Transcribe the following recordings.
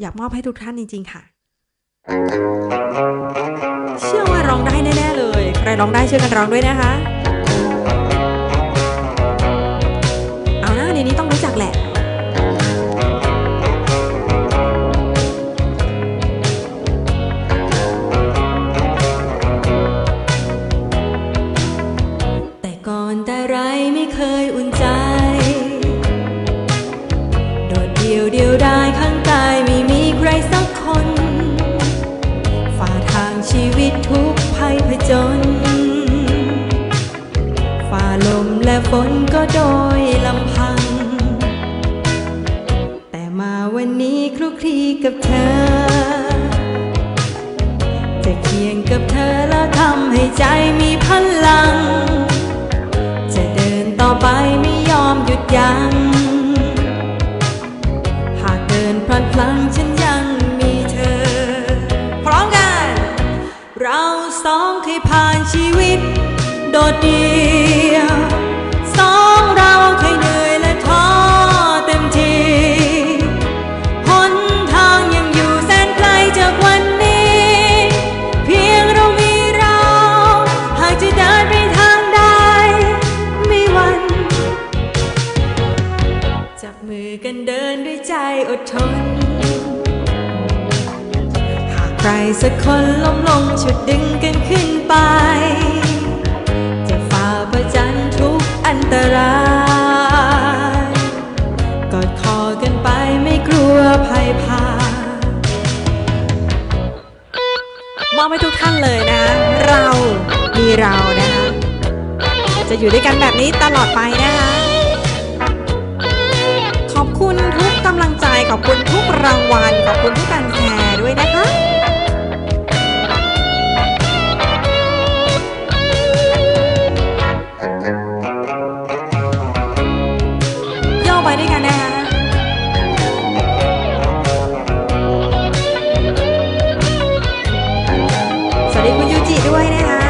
อยากมอบให้ทุกท่านจริง ๆ ค่ะ เชื่อว่าร้องได้แน่ๆเลย ใครร้องได้ช่วยกันร้องด้วยนะคะ เอานะในนี้ต้องรู้จักแหละ จญฝ่าลมและฝนก็โดยลำพัง แต่มาวันนี้คลุกคลีกับเธอ จะเคียงกับเธอแล้วทำให้ใจมีพลัง จะเดินต่อไปไม่ยอมหยุดยัง้ง หากเดินพลันพลังฉัน ผ่านชีวิต โดดเดี่ยวสองเราเคยเหนื่อยและท้อเต็มทีหนทางยังอยู่แสนไกลจากวันนี้ เพียงเรามีเรา หากจะเดินไปทางใดไม่วัน จับมือกันเดินด้วยใจอดทน หากใครสักคนล้มลงฉุดดึงกันขึ้น ไป จะฝ่าประจันทุกอันตรายกอดคอกันไปไม่กลัวภัยพามอบให้ทุกท่านเลยนะ เรามีเรานะคะ จะอยู่ด้วยกันแบบนี้ตลอดไปนะคะ ขอบคุณทุกกำลังใจ ขอบคุณทุกรางวัล ขอบคุณทุกการแช ไปด้วยกันนะคะสวัสดีคุณยูจิด้วยนะคะ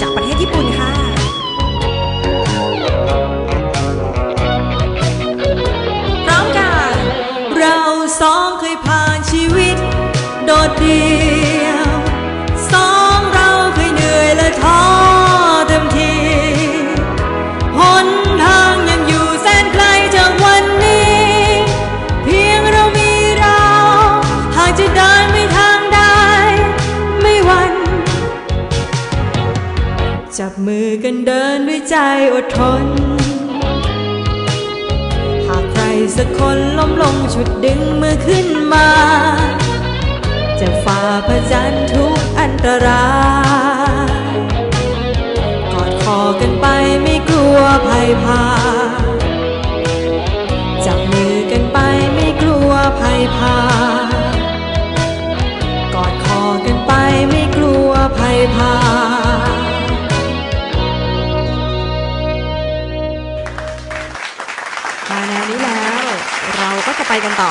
จากประเทศญี่ปุ่นค่ะ พร้อมกันเราสองเคยผ่านชีวิต โดดเดี่ยว จับมือกันเดินด้วยใจอดทน หากใครสักคนล้มลงฉุดดึงมือขึ้นมา จะฝ่าพจันทุกอันตรายกอดคอกันไปไม่กลัวภัยพา จับมือกันไปไม่กลัวภัยพากอดคอกันไปไม่กลัวภัยพา ก็จะไปกันต่อ